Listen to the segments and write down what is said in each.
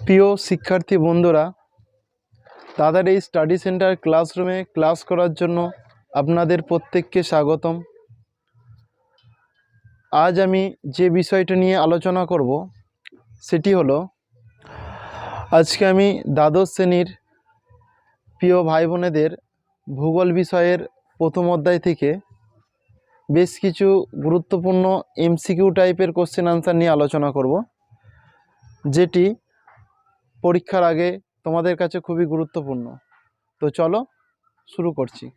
প্রিয় শিক্ষার্থী বন্ধুরা, তাদের এই স্টাডি সেন্টার ক্লাসরুমে ক্লাস করার জন্য আপনাদের প্রত্যেককে স্বাগতম। আজ আমি যে বিষয়টা নিয়ে আলোচনা করব, সেটি হলো, আজকে আমি দ্বাদশ শ্রেণির প্রিয় ভাই বোনেদের ভূগোল বিষয়ের প্রথম অধ্যায় থেকে বেশ কিছু গুরুত্বপূর্ণ এমসিকিউ টাইপের কোশ্চেন আনসার নিয়ে আলোচনা করব, যেটি পরীক্ষার আগে তোমাদের কাছে খুবই গুরুত্বপূর্ণ। তো চলো, শুরু করছি।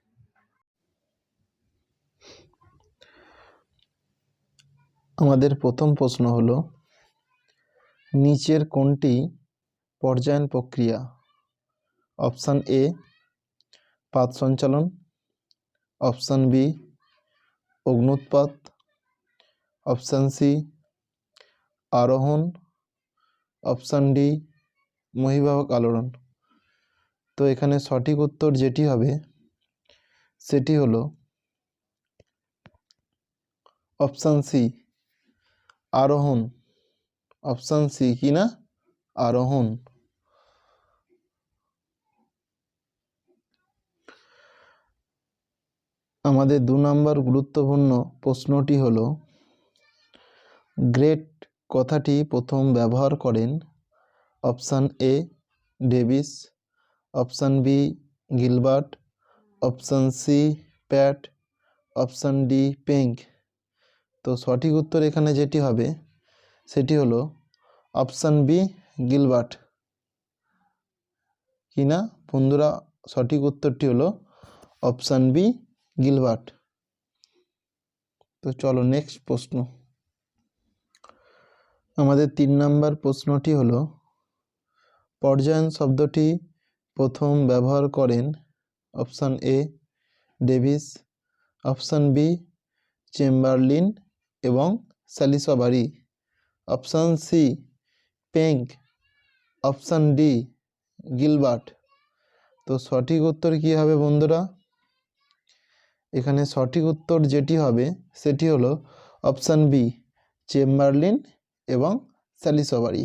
আমাদের প্রথম প্রশ্ন হলো, নিচের কোনটি পর্যায়ন প্রক্রিয়া? অপশান এ পাত সঞ্চালন। অপশান বি, অগ্নুৎপাত। অপশান সি, আরোহণ। অপশান ডি মহিবাহক আলোড়ন। তো এখানে সঠিক উত্তর যেটি হবে, সেটি হলো অপশান সি আরোহণ। অপশান সি কি না? আরোহণ। আমাদের দু নম্বর গুরুত্বপূর্ণ প্রশ্নটি হলো, গ্রেট কথাটি প্রথম ব্যবহার করেন option A, Davis, option B, Gilbert, option C, Pat, option D, Penck. তো সঠিক উত্তর এখানে যেটি হবে, সেটি হলো অপশান বি, গিলবার্ট। কি না? বন্ধুরা, সঠিক উত্তরটি হলো অপশান বি, গিলবার্ট। তো চলো নেক্সট প্রশ্ন। আমাদের তিন নম্বর প্রশ্নটি হলো পর্যায়ন শব্দটি প্রথম ব্যবহার করেন option A, Davis, option B, Chamberlin এবং Salisbury, option C, Penck, option D, Gilbert. তো সঠিক উত্তর কী হবে বন্ধুরা? এখানে সঠিক উত্তর যেটি হবে সেটি হলো অপশান বি, চেম্বারলিন এবং স্যালিসবারি।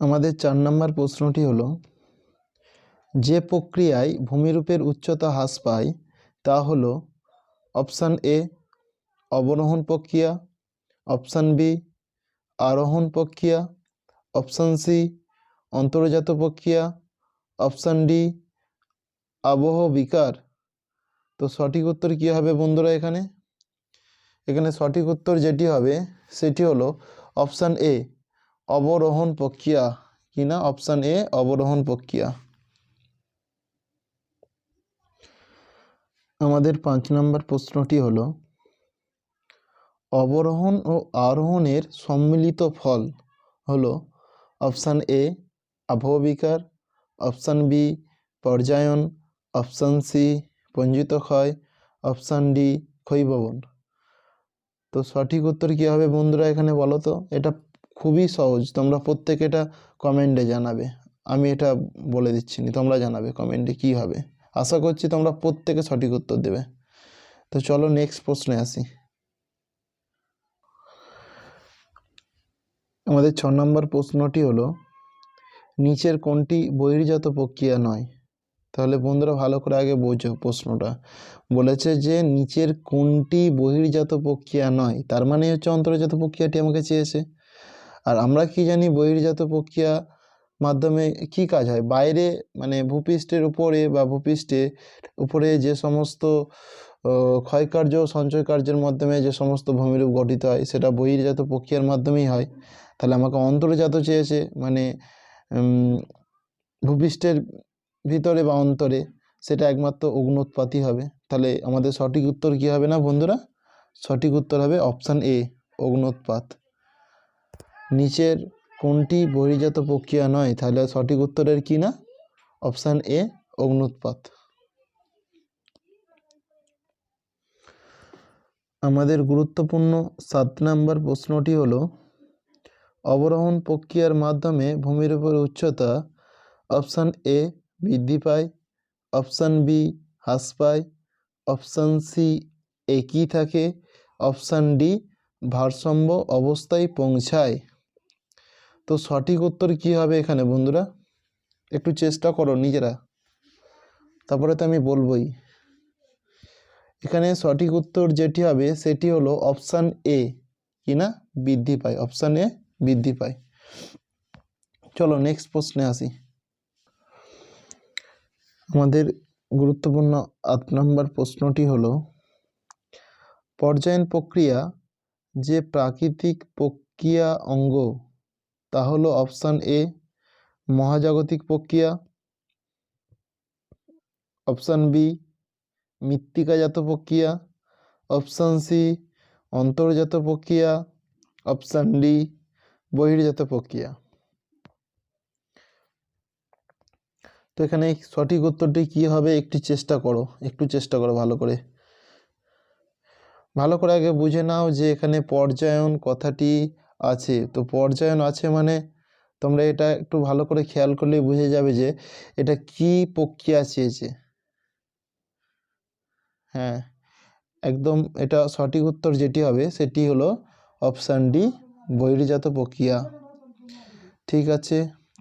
আমাদের চার নম্বর প্রশ্নটি হলো, যে প্রক্রিয়ায় ভূমিরূপের উচ্চতা হ্রাস পায় তা হলো অপশান এ অবরোহণ প্রক্রিয়া, অপশান বি আরোহণ প্রক্রিয়া, অপশান সি অন্তর্জাত প্রক্রিয়া, অপশান ডি আবহ বিকার। তো সঠিক উত্তর কী হবে বন্ধুরা এখানে? এখানে সঠিক উত্তর যেটি হবে সেটি হলো অপশান এ অবরোহণ প্রক্রিয়া কি না? অপশান এ, অবরোহণ প্রক্রিয়া। আমাদের পাঁচ নম্বর প্রশ্নটি হলো, অবরোহণ ও আরোহণের সম্মিলিত ফল হল অপশান এ, আবহবিকার, অপশান বি, পর্যায়ন, অপশান সি, পঞ্জিত ক্ষয়, অপশান ডি ক্ষয়ভবন তো সঠিক উত্তর কী হবে বন্ধুরা এখানে বলো তো? এটা খুবই সহজ, তোমরা প্রত্যেকে এটা কমেন্টে জানাবে। আমি এটা বলে দিচ্ছি নি তোমরা জানাবে কমেন্টে কী হবে। আশা করছি তোমরা প্রত্যেকে সঠিক উত্তর দেবে। তো চলো নেক্সট প্রশ্নে আসি। আমাদের ছ নম্বর প্রশ্নটি হলো, নিচের কোনটি বহির্জাত প্রক্রিয়া নয়? তাহলে বন্ধুরা ভালো করে আগে বোঝো প্রশ্নটা। বলেছে যে, নিচের কোনটি বহির্জাত প্রক্রিয়া নয়? তার মানে হচ্ছে অন্তর্জাত প্রক্রিয়াটি আমাকে চেয়েছে। আর আমরা কি জানি বহির্জাত প্রক্রিয়া মাধ্যমে কি কাজ হয়? বাইরে মানে ভূপৃষ্ঠের উপরে বা ভূপৃষ্ঠে উপরে যে সমস্ত ক্ষয়কার্য সঞ্চয় কার্যের মাধ্যমে যে সমস্ত ভূমিরূপ গঠিত হয়, সেটা বহির্জাত প্রক্রিয়ার মাধ্যমেই হয়। তাহলে আমাকে অন্তর্জাত চেয়েছে মানে ভূপৃষ্ঠের ভিতরে বা অন্তরে সেটা একমাত্র অগ্নুৎপাতই হবে। তাহলে আমাদের সঠিক উত্তর কী হবে না বন্ধুরা? সঠিক উত্তর হবে অপশান এ অগ্নুৎপাত নিচের কোনটি বহির্জাত প্রক্রিয়া নয়, তাহলে সঠিক উত্তরের কি না? অপশান এ অগ্নুৎপাত আমাদের গুরুত্বপূর্ণ সাত নম্বর প্রশ্নটি হলো, অবরোহণ প্রক্রিয়ার মাধ্যমে ভূমির উপর উচ্চতা অপশান এ বৃদ্ধি পায়, অপশান বি হ্রাস পায়, অপশান সি একই থাকে, অপশান ডি ভারসাম্য অবস্থায় পৌঁছায়। তো সঠিক উত্তর কি হবে এখানে বন্ধুরা? একটু চেষ্টা করো নিজেরা। তারপরে তো আমি বলবই। এখানে সঠিক উত্তর যেটি হবে সেটি হলো অপশান এ, কি না? বৃদ্ধি পায়। অপশান এ, বৃদ্ধি পায়। চলো নেক্সট প্রশ্নে আসি। আমাদের গুরুত্বপূর্ণ আট নম্বর প্রশ্নটি হলো, পর্যায়ন প্রক্রিয়া যে প্রাকৃতিক প্রক্রিয়া অঙ্গ তা হলো অপশান এ মহাজাগতিক প্রক্রিয়া। অপশান বি মৃত্তিকাজাত প্রক্রিয়া। অপশান সি অন্তর্জাত প্রক্রিয়া। অপশান ডি বহির্জাত প্রক্রিয়া। তো এখানে সঠিক উত্তরটি কি হবে একটু চেষ্টা করো, একটু চেষ্টা করো ভালো করে। ভালো করে আগে বুঝে নাও যে এখানে পর্যায়ন কথাটি আছে। তো পর্যায়ন আছে মানে তোমরা এটা একটু ভালো করে খেয়াল করলেই বুঝে যাবে যে এটা কি প্রক্রিয়া চেয়েছে। হ্যাঁ একদম এটা সঠিক উত্তর যেটি হবে সেটি হলো অপশান ডি, বহির্জাত প্রক্রিয়া। ঠিক আছে,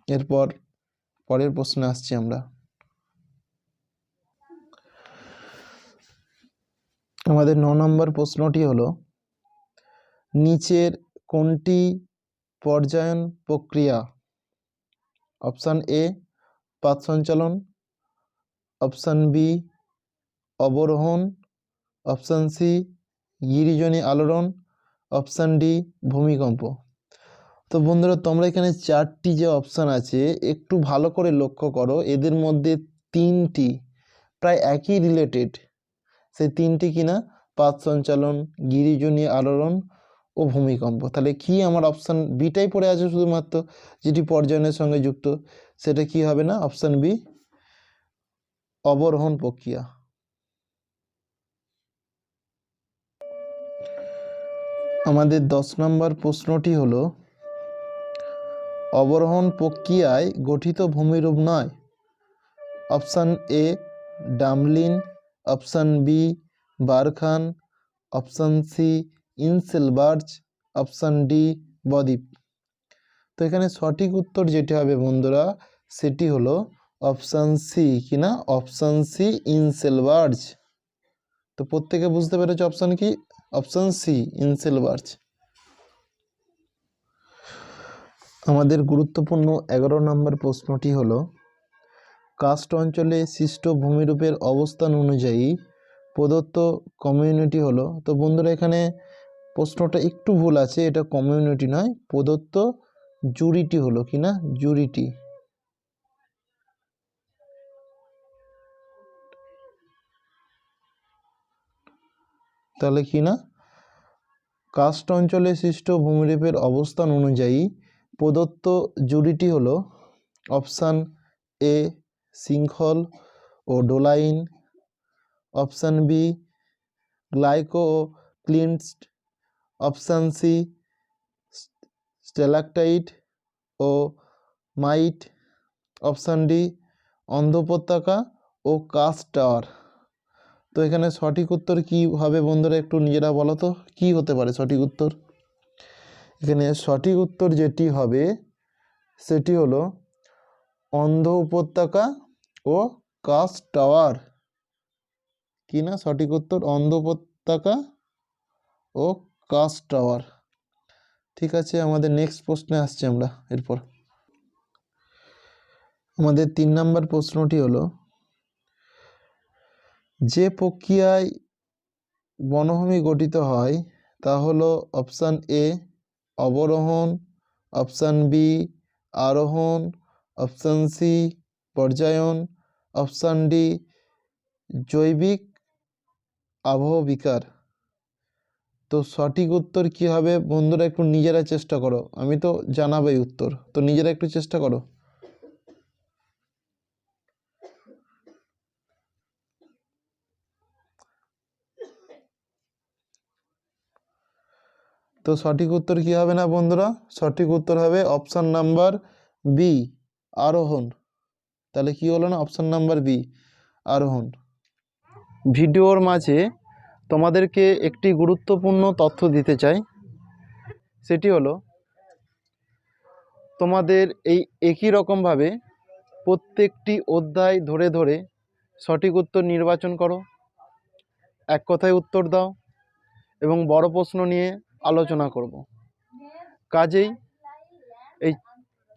এরপর পরের প্রশ্নে আসছি আমরা। আমাদের ন নম্বর প্রশ্নটি হলো, নিচের কোনটি পর্যায়ন প্রক্রিয়া? অপশান এ পাত সঞ্চালন। অপশান বি, অবরোহণ। অপশান সি, গিরিজনী আলোড়ন। অপশান ডি, ভূমিকম্প। তো বন্ধুরা, তোমরা এখানে চারটি যে অপশান আছে, একটু ভালো করে লক্ষ্য করো। এদের মধ্যে তিনটি প্রায় একই রিলেটেড সেই তিনটি কিনা? পাত সঞ্চালন, গিরিজনী আলোড়ন ও ভূমিকম্প। তাহলে কি আমার অপশান বিটাই পড়ে আছে শুধুমাত্র, যেটি পর্যায়নের সঙ্গে যুক্ত? সেটা কি হবে না? অপশান বি অবরোহণ প্রক্রিয়া। আমাদের দশ নম্বর প্রশ্নটি হলো, অবরোহণ প্রক্রিয়ায় গঠিত ভূমিরূপ নয়। Option A drumlin. Option B barchan. Option C inselberg option D বদ্বীপ। তো এখানে সঠিক উত্তর যেটি হবে বন্ধুরা, সেটি হলো অপশান সি কিনা অপশান সি ইনসেলবার্জ তো প্রত্যেকে বুঝতে পেরেছে অপশান কি? অপশান সি ইনসেলবার্জ আমাদের গুরুত্বপূর্ণ এগারো নম্বর প্রশ্নটি হলো, কাস্ট অঞ্চলে সৃষ্ট ভূমিরূপের অবস্থান অনুযায়ী প্রদত্ত কমিউনিটি হলো, তো বন্ধুরা এখানে প্রশ্নটা একটু ভুল আছে, এটা কমিউনিটি নয়, প্রদত্ত জুরিটি হলো কি না? জুরিটি তাহলে কি না? কাস্ট অঞ্চলে সৃষ্ট ভূমিরূপের অবস্থান অনুযায়ী প্রদত্ত জুরিটি হলো অপশান এ শৃঙ্খল ও ডোলাইন, অপশান বি গ্লাইকো ও ক্লিনস্ট অপশান সি স্টেলাকটাইট ও মাইট। অপশান ডি অন্ধ উপত্যকা ও কাস্ট টাওয়ার তো এখানে সঠিক উত্তর কি হবে বন্ধুরা একটু নিজেরা বলো তো? কী হতে পারে সঠিক উত্তর? এখানে সঠিক উত্তর যেটি হবে, সেটি হলো অন্ধ উপত্যকা ও কাস্ট টাওয়ার কি না? সঠিক উত্তর অন্ধ উপত্যকা ও কাস্ট টাওয়ার। ঠিক আছে, আমাদের নেক্সট প্রশ্নে আসছি আমরা এরপর। আমাদের তিন নম্বর প্রশ্নটি হলো, যে প্রক্রিয়ায় বনভূমি গঠিত হয়, তা হলো অপশান এ অবরোহণ অপশান বি আরোহণ অপশান সি পর্যায়ন অপশান ডি জৈবিক আবহ বিকার। তো সঠিক উত্তর কি হবে? বন্ধুরা, একটু নিজেরা চেষ্টা করো। আমি তো জানাবোই উত্তর। তো নিজেরা একটু চেষ্টা করো। তো সঠিক উত্তর কি হবে না বন্ধুরা? সঠিক উত্তর হবে অপশান নাম্বার বি আরোহণ। তাহলে কি হলো না? অপশান নাম্বার বি আরোহণ। ভিডিওর মাঝে তোমাদেরকে একটি গুরুত্বপূর্ণ তথ্য দিতে চাই। সেটি হলো, তোমাদের এই একই রকমভাবে প্রত্যেকটি অধ্যায় ধরে ধরে সঠিক উত্তর নির্বাচন করো, এক কথায় উত্তর দাও এবং বড় প্রশ্ন নিয়ে আলোচনা করব। কাজেই এই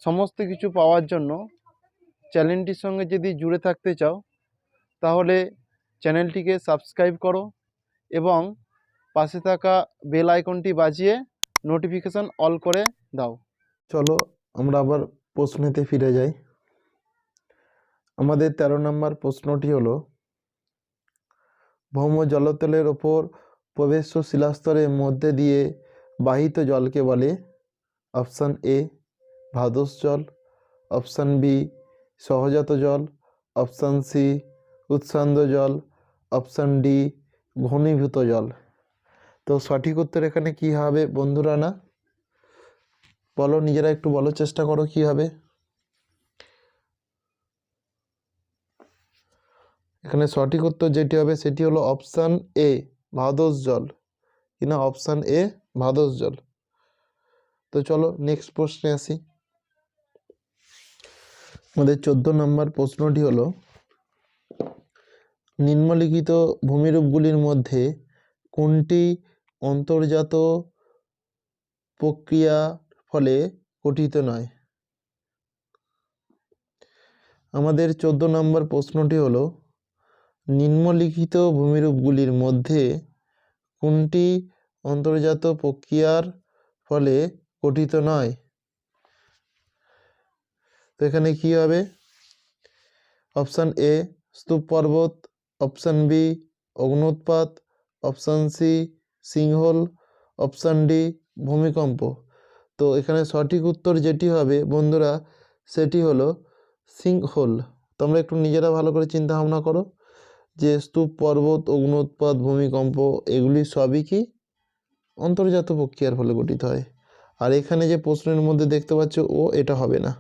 সমস্ত কিছু পাওয়ার জন্য চ্যানেলটির সঙ্গে যদি জুড়ে থাকতে চাও, তাহলে চ্যানেলটিকে সাবস্ক্রাইব করো এবং পাশে থাকা বেল আইকনটি বাজিয়ে নোটিফিকেশান অল করে দাও। চলো আমরা আবার প্রশ্নেতে ফিরে যাই। আমাদের তেরো নম্বর প্রশ্নটি হলো, ভৌম জলতলের ওপর প্রবেশ্য শিলাস্তরের মধ্যে দিয়ে বাহিত জলকে বলে অপশান এ ভাদস জল অপশান বি সহজাত জল অপশান সি উৎসান্দ জল অপশান ডি ঘনীভূত জল। তো সঠিক উত্তর এখানে কি হবে বন্ধুরা না? বলো, নিজেরা একটু বলো চেষ্টা করো কি হবে। এখানে সঠিক উত্তর যেটি হবে সেটি হলো অপশান এ, ভাদস জল। কিনা অপশান এ, ভাদস জল। তো চলো নেক্সট প্রশ্নে আসি। আমাদের চোদ্দ নম্বর প্রশ্নটি হলো নিম্নলিখিত ভূমিরূপগুলির মধ্যে কোনটি অন্তর্জাত প্রক্রিয়া ফলে গঠিত নয়? আমাদের চোদ্দ নম্বর প্রশ্নটি হলো, নিম্নলিখিত ভূমিরূপগুলির মধ্যে কোনটি অন্তর্জাত প্রক্রিয়ার ফলে গঠিত নয়? তো এখানে কি হবে? অপশান এ স্তূপ পর্বত option B অগ্নুৎপাত option C sinkhole option D ভূমিকম্প তো এখানে সঠিক উত্তর যেটি হবে, বন্ধুরা, সেটি হলো সিংহোল তোমরা একটু নিজেরা ভালো করে চিন্তা ভাবনা করো যে স্তূপ, পর্বত অগ্নুৎপাত ভূমিকম্প, এগুলি সবই কি অন্তর্জাত প্রক্রিয়ার ফলে গঠিত হয়। আর এখানে যে প্রশ্নের মধ্যে দেখতে পাচ্ছ, ও এটা হবে না।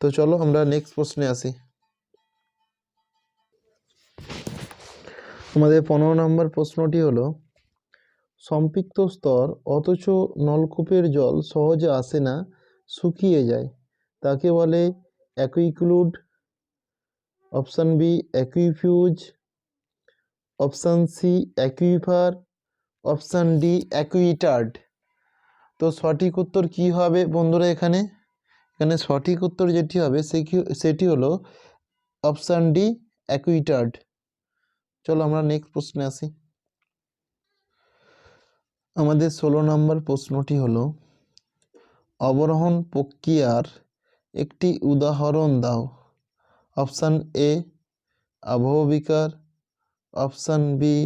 তো চলো আমরা নেক্সট প্রশ্নে আসি। আমাদের পনেরো নম্বর প্রশ্নটি হলো, সম্পৃক্ত স্তর অথচ নলকূপের জল সহজে আসে না, শুকিয়ে যায়। তাকে বলে aquiclude option B aquifuge option C aquifer option D aquitard তো সঠিক উত্তর কি হবে বন্ধুরা এখানে? এখানে সঠিক উত্তর যেটি হবে সে সেটি হলো অপশান ডি অ্যাকুইটার্ড চলো আমরা নেক্সট প্রশ্নে আসি। আমাদের ষোলো নম্বর প্রশ্নটি হলো, অবরোহণ প্রক্রিয়ার একটি উদাহরণ দাও। অপশান এ আবহবিকার অপশান বি,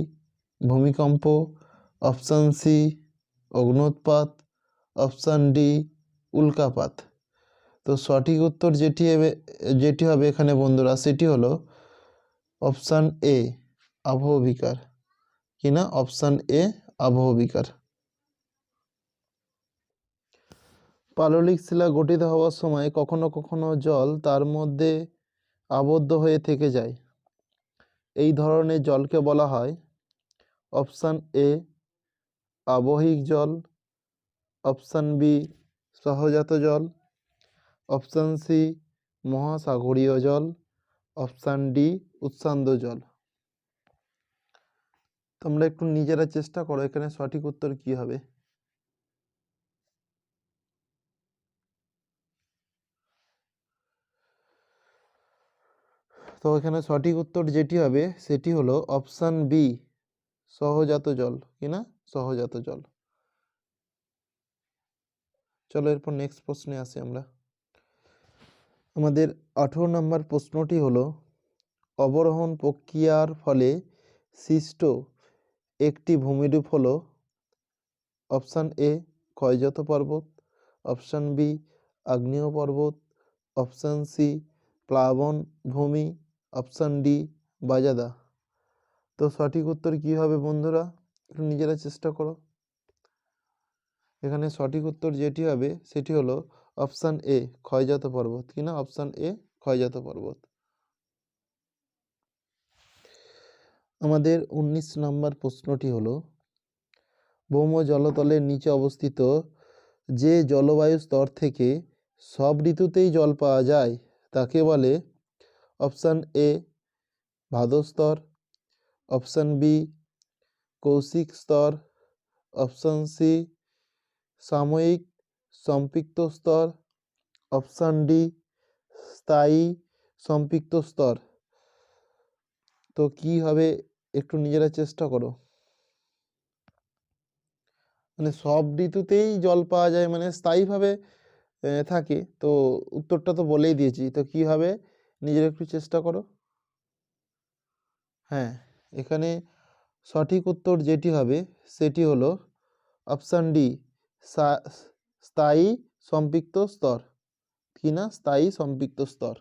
ভূমিকম্প। অপশান সি অগ্নুৎপাত অপশান ডি, উল্কাপাত। তো সঠিক উত্তর যেটি হবে যেটি হবে এখানে বন্ধুরা, সেটি হলো অপশান এ আবহবিকার কিনা অপশান এ আবহবিকার পাললিক শিলা গঠিত হওয়ার সময় কখনো কখনো জল তার মধ্যে আবদ্ধ হয়ে থেকে যায়। এই ধরনের জলকে বলা হয় অপশান এ আবহিক জল অপশান বি সহজাত জল অপশান সি মহাসাগরীয় জল অপশান ডি উৎসান্দ জল। তোমরা একটু নিজেরা চেষ্টা করো, এখানে সঠিক উত্তর কি হবে? তো এখানে সঠিক উত্তর যেটি হবে, সেটি হলো অপশান বি, সহজাত জল। কি না? সহজাত জল। চলো এরপর নেক্সট প্রশ্নে আসি আমরা। আমাদের আঠেরো নম্বর প্রশ্নটি হলো, অবরোহণ প্রক্রিয়ার ফলে সৃষ্ট একটি ভূমিরূপ হলো অপশান এ ক্ষয়জাত পর্বত, অপশান বি আগ্নেয় পর্বত, অপশান সি প্লাবন ভূমি, অপশান ডি বাজাদা। তো সঠিক উত্তর কী হবে বন্ধুরা? একটু নিজেরা চেষ্টা করো। এখানে সঠিক উত্তর যেটি হবে সেটি হলো অপশান এ ক্ষয়জাত পর্বত। কি না? অপশান এ ক্ষয়জাত পর্বত। আমাদের উনিশ নম্বর প্রশ্নটি হলো, ভৌম জলতলের নিচে অবস্থিত যে জলবায়ু স্তর থেকে সব ঋতুতেই জল পাওয়া যায়, তাকে বলে অপশান এ ভাদস্তর অপশান বি কৌশিক স্তর, অপশান সি সাময়িক সম্পৃক্ত স্তর, অপশান ডি স্থায়ী সম্পৃক্ত স্তর। তো কি হবে? একটু নিজেরা চেষ্টা করো। মানে সব ঋতুতেই জল পাওয়া যায় মানে স্থায়ীভাবে থাকে। তো উত্তরটা তো বলেই দিয়েছি। তো কি হবে? নিজেরা একটু চেষ্টা করো। হ্যাঁ এখানে সঠিক উত্তর যেটি হবে, সেটি হলো অপশান ডি স্থায়ী সম্পৃক্ত স্তর। কি না? স্থায়ী সম্পৃক্ত স্তর।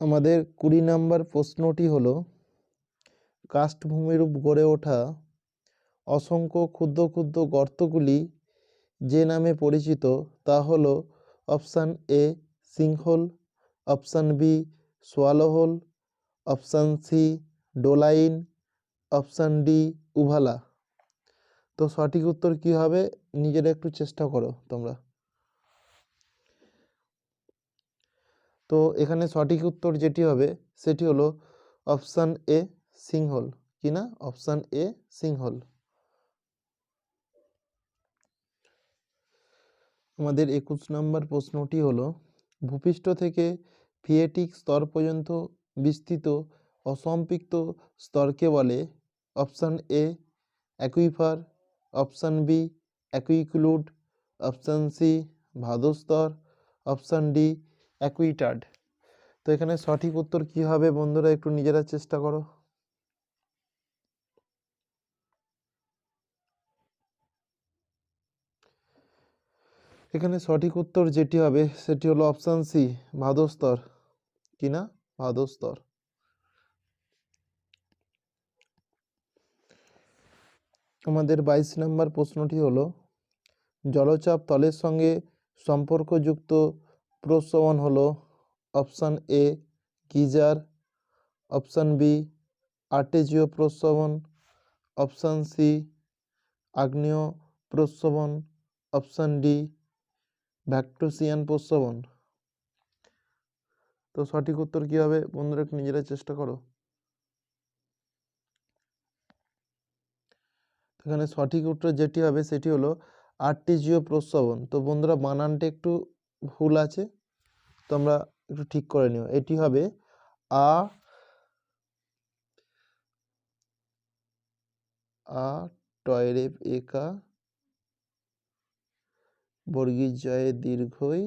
আমাদের কুড়ি নম্বর প্রশ্নটি হলো কাষ্ঠভূমিরূপ গড়ে ওঠা অসংখ্য ক্ষুদ্র ক্ষুদ্র গর্তগুলি যে নামে পরিচিত, তা হলো option A sinkhole, option B swallow hole, option C doline, option D uvala. তো সঠিক উত্তর কি হবে? নিজেরা একটু চেষ্টা করো তোমরা। তো এখানে সঠিক উত্তর যেটি হবে, সেটি হলো অপশান এ সিংহল। কি না? Option A sinkhole. আমাদের একুশ নম্বর প্রশ্নটি হলো, ভূপৃষ্ঠ থেকে ফিয়েটিক স্তর পর্যন্ত বিস্তৃত অসম্পৃক্ত স্তরকে বলে option A aquifer, option B aquiclude, option C ভাদস্তর, option D aquitard তো এখানে সঠিক উত্তর কি হবে বন্ধুরা একটু নিজেরা চেষ্টা করো। এখানে সঠিক উত্তর যেটি হবে সেটি হলো অপশান সি ভাদস্তর কি না? ভাদস্তর আমাদের বাইশ নম্বর প্রশ্নটি হলো, জলচাপ তলের সঙ্গে সম্পর্কযুক্ত প্রশ্রবণ হলো option A geyser option B আর্টেজীয় প্রশ্রবণ অপশান সি আগ্নেয় প্রশ্রবণ অপশান ডি ভ্যাক্টোসিয়ান প্রশ্রবণ তো সঠিক উত্তর কী হবে? বন্ধুরা, একটু নিজেরা চেষ্টা করো। এখানে সঠিক উত্তর যেটি হবে সেটি হলো আর্টিজিও প্রশ্রবণ তো বন্ধুরা, বানানটা একটু ভুল আছে, তোমরা একটু ঠিক করে নিও। এটি হবে আ আ, টয়রে একা বর্গীর জয়ে দীর্ঘই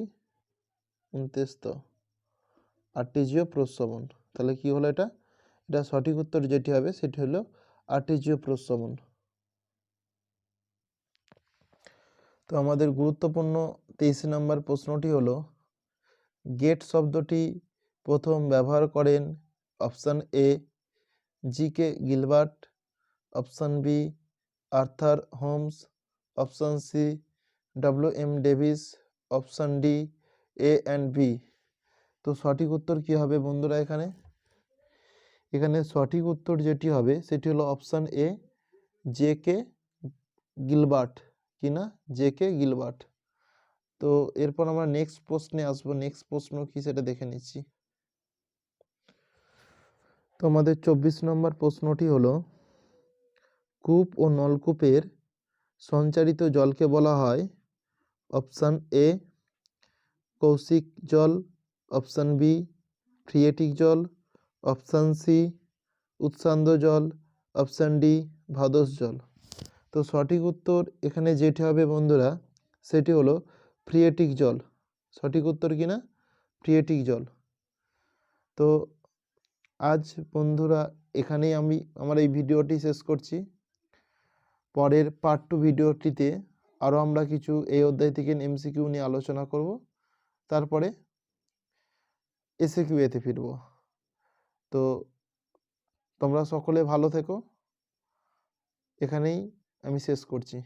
উনতেস্ত আর্টিজিও প্রশ্রবণ তাহলে কি হলো এটা? এটা সঠিক উত্তর যেটি হবে, সেটি হলো আর্টিজিও প্রশ্রবণ তো আমাদের গুরুত্বপূর্ণ তেইশ নম্বর প্রশ্নটি হলো গেট শব্দটি প্রথম ব্যবহার করেন option A G K Gilbert, option B Arthur Holmes, option C W M Davis, option D A and B তো সঠিক উত্তর কি হবে বন্ধুরা এখানে? এখানে সঠিক উত্তর যেটি হবে সেটি হলো option A J K Gilbert. কি না জে কে গিলবার্ট তো এরপর আমরা নেক্সট প্রশ্নে আসব। নেক্সট প্রশ্ন কি সেটা দেখে নিচ্ছি। তো আমাদের চব্বিশ নম্বর প্রশ্নটি হলো, কূপ ও নলকূপের সঞ্চারিত জলকে বলা হয় অপশান এ কৌশিক জল, অপশান বি ফ্রিয়েটিক জল, অপশান সি উৎসান্দ জল, অপশান ডি ভাদস জল। তো সঠিক উত্তর এখানে যেটি হবে বন্ধুরা, সেটি হলো ফ্রিয়েটিক জল। সঠিক উত্তর কি না? ফ্রিয়েটিক জল। তো আজ বন্ধুরা এখানেই আমি আমার এই ভিডিওটি শেষ করছি। পরের পার্ট টু ভিডিওটিতে আরও আমরা কিছু এই অধ্যায় থেকে এমসিকিউ নিয়ে আলোচনা করব। তারপরে এসে এতে ফিরব। তো তোমরা সকলে ভালো থেকো। এখানেই আমি শেষ করছি।